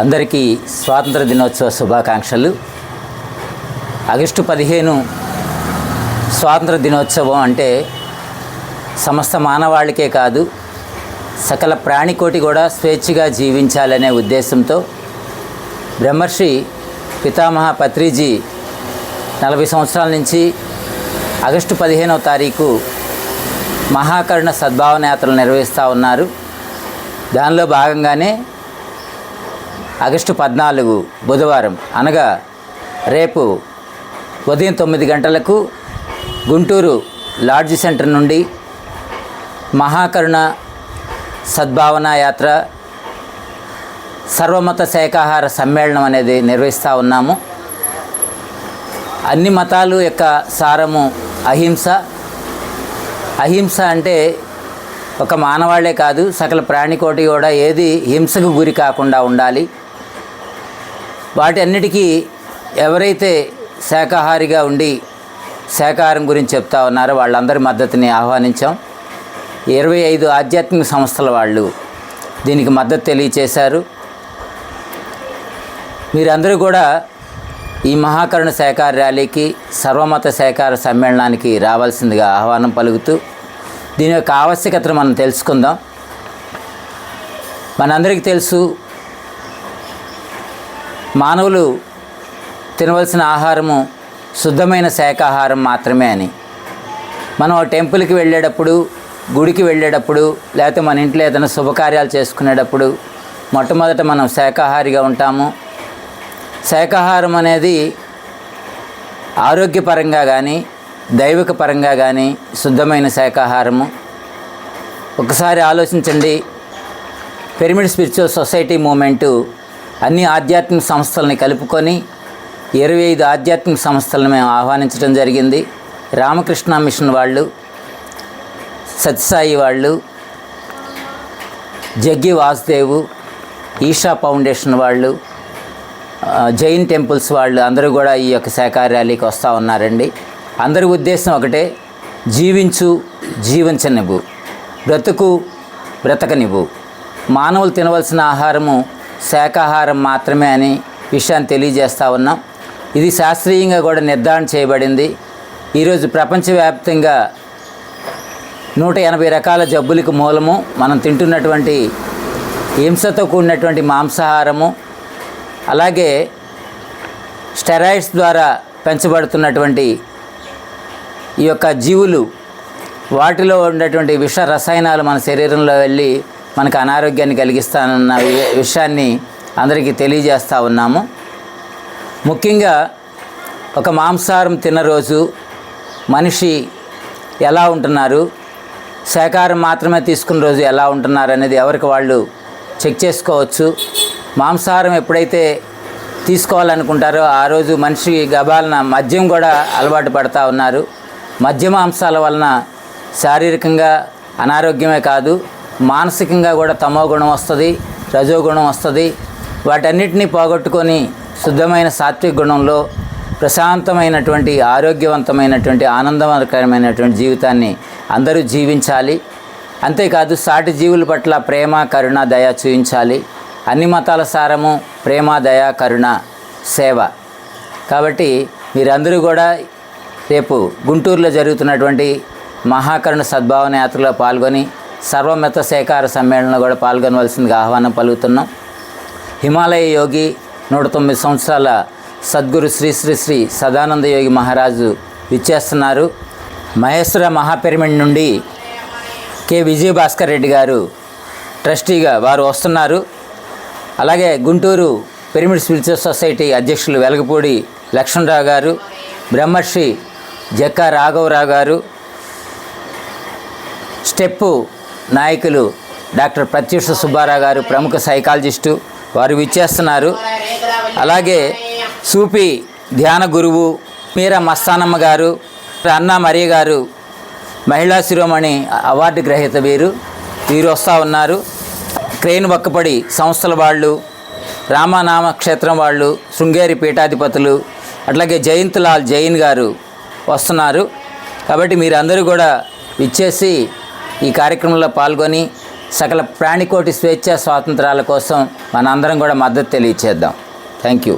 అందరికీ స్వాతంత్ర దినోత్సవ శుభాకాంక్షలు. ఆగస్టు పదిహేను స్వాతంత్ర దినోత్సవం అంటే సమస్త మానవాళికే కాదు సకల ప్రాణికోటి కూడా స్వేచ్ఛగా జీవించాలనే ఉద్దేశంతో బ్రహ్మర్షి పితామహ పత్రిజీ నలభై సంవత్సరాల నుంచి ఆగస్టు పదిహేనవ తారీఖు మహాకరుణ సద్భావన యాత్రలు నిర్వహిస్తూ ఉన్నారు. దానిలో భాగంగానే ఆగస్టు పద్నాలుగు బుధవారం అనగా రేపు ఉదయం తొమ్మిది గంటలకు గుంటూరు లాడ్జ్ సెంటర్ నుండి మహాకరుణ సద్భావన యాత్ర సర్వమత శాఖాహార సమ్మేళనం అనేది నిర్వహిస్తూ ఉన్నాము. అన్ని మతాలు యొక్క సారము అహింస. అహింస అంటే ఒక మానవాళ్ళే కాదు సకల ప్రాణికోటి కూడా ఏది హింసకు గురి కాకుండా ఉండాలి. వాటి అన్నిటికీ ఎవరైతే శాకాహారిగా ఉండి శాఖాహారం గురించి చెప్తా ఉన్నారో వాళ్ళందరి మద్దతుని ఆహ్వానించాం. ఇరవై ఐదు ఆధ్యాత్మిక సంస్థల వాళ్ళు దీనికి మద్దతు తెలియచేశారు. మీరందరూ కూడా ఈ మహాకరుణ శాఖార ర్యాలీకి సర్వమత శాఖార సమ్మేళనానికి రావాల్సిందిగా ఆహ్వానం పలుకుతూ దీని యొక్క ఆవశ్యకతను మనం తెలుసుకుందాం. మనందరికీ తెలుసు మానవులు తినవలసిన ఆహారము శుద్ధమైన శాకాహారం మాత్రమే అని. మనం టెంపుల్కి వెళ్ళేటప్పుడు గుడికి వెళ్ళేటప్పుడు లేకపోతే మన ఇంట్లో ఏదైనా శుభకార్యాలు చేసుకునేటప్పుడు మొట్టమొదట మనం శాకాహారిగా ఉంటాము. శాకాహారం అనేది ఆరోగ్యపరంగా కానీ దైవిక పరంగా కానీ శుద్ధమైన శాకాహారము ఒకసారి ఆలోచించండి. పిరమిడ్ స్పిరిచువల్ సొసైటీ మూమెంటు అన్ని ఆధ్యాత్మిక సంస్థలని కలుపుకొని ఇరవై ఐదు ఆధ్యాత్మిక సంస్థలను మేము ఆహ్వానించడం జరిగింది. రామకృష్ణ మిషన్ వాళ్ళు సత్యసాయి వాళ్ళు జగ్గి వాసుదేవు ఈషా ఫౌండేషన్ వాళ్ళు జైన్ టెంపుల్స్ వాళ్ళు అందరూ కూడా ఈ యొక్క శాఖార్యాలీకి వస్తూ ఉన్నారండి. అందరి ఉద్దేశం ఒకటే జీవించు జీవించనివ్వు బ్రతుకు బ్రతకనివ్వు. మానవులు తినవలసిన ఆహారము శాకాహారం మాత్రమే అని విషయాన్ని తెలియజేస్తూ ఉన్నాం. ఇది శాస్త్రీయంగా కూడా నిర్ధారణ చేయబడింది. ఈరోజు ప్రపంచవ్యాప్తంగా నూట ఎనభై రకాల జబ్బులకు మూలము మనం తింటున్నటువంటి హింసతో కూడినటువంటి మాంసాహారము అలాగే స్టెరాయిడ్స్ ద్వారా పెంచబడుతున్నటువంటి ఈ యొక్క జీవులు వాటిలో ఉన్నటువంటి విష రసాయనాలు మన శరీరంలో వెళ్ళి మనకు అనారోగ్యాన్ని కలిగిస్తానన్న వి- విషయాన్ని అందరికీ తెలియజేస్తూ ఉన్నాము. ముఖ్యంగా ఒక మాంసాహారం తిన్న రోజు మనిషి ఎలా ఉంటున్నారు? శాకాహారం మాత్రమే తీసుకున్న రోజు ఎలా ఉంటున్నారు అనేది ఎవరికి వాళ్ళు చెక్ చేసుకోవచ్చు. మాంసాహారం ఎప్పుడైతే తీసుకోవాలనుకుంటారో ఆ రోజు మనిషి గబాలన మద్యం కూడా అలవాటు పడతా ఉన్నారు. మద్య మాంసాల వలన శారీరకంగా అనారోగ్యమే కాదు మానసికంగా కూడా తమో గుణం వస్తుంది రజోగుణం వస్తుంది. వాటన్నిటినీ పోగొట్టుకొని శుద్ధమైన సాత్విక గుణంలో ప్రశాంతమైనటువంటి ఆరోగ్యవంతమైనటువంటి ఆనందకరమైనటువంటి జీవితాన్ని అందరూ జీవించాలి. అంతేకాదు సాటి జీవుల పట్ల ప్రేమ కరుణ దయ చూపించాలి అన్ని మతాల సారము ప్రేమ దయ కరుణ సేవ. కాబట్టి మీరందరూ కూడా రేపు గుంటూరులో జరుగుతున్నటువంటి మహాకరుణ సద్భావన యాత్రలో పాల్గొని సర్వమత సేకార సమ్మేళనంలో కూడా పాల్గొనవలసిందిగా ఆహ్వానం పలుకుతున్నాం. హిమాలయ యోగి నూట తొమ్మిది సంవత్సరాల సద్గురు శ్రీ శ్రీ శ్రీ సదానంద యోగి మహారాజు విచ్చేస్తున్నారు. మహేశ్వర మహాపిరమిడ్ నుండి కె. విజయభాస్కర్ రెడ్డి గారు ట్రస్టీగా వారు వస్తున్నారు. అలాగే గుంటూరు పిరమిడ్ స్పిరిచువల్ సొసైటీ అధ్యక్షులు వెలగపూడి లక్ష్మణరావు గారు బ్రహ్మర్షి జక్క రాఘవరావు గారు స్టెప్పు నాయకులు డాక్టర్ ప్రత్యూష సుబ్బారావు గారు ప్రముఖ సైకాలజిస్టు వారు విచ్చేస్తున్నారు. అలాగే సూపి ధ్యాన గురువు మీరా మస్తానమ్మ గారు అన్నా మరియ గారు మహిళా శిరోమణి అవార్డు గ్రహీత వీరు వీరు వస్తూ ఉన్నారు. క్రెయిన్ వక్కపడి సంస్థల వాళ్ళు రామనామ క్షేత్రం వాళ్ళు శృంగేరి పీఠాధిపతులు అట్లాగే జయంత్లాల్ జైన్ గారు వస్తున్నారు. కాబట్టి మీరందరూ కూడా ఇచ్చేసి ఈ కార్యక్రమంలో పాల్గొని సకల ప్రాణికోటి స్వేచ్ఛ స్వాతంత్రాల కోసం మనందరం కూడా మద్దతు తెలియచేద్దాం. Thank you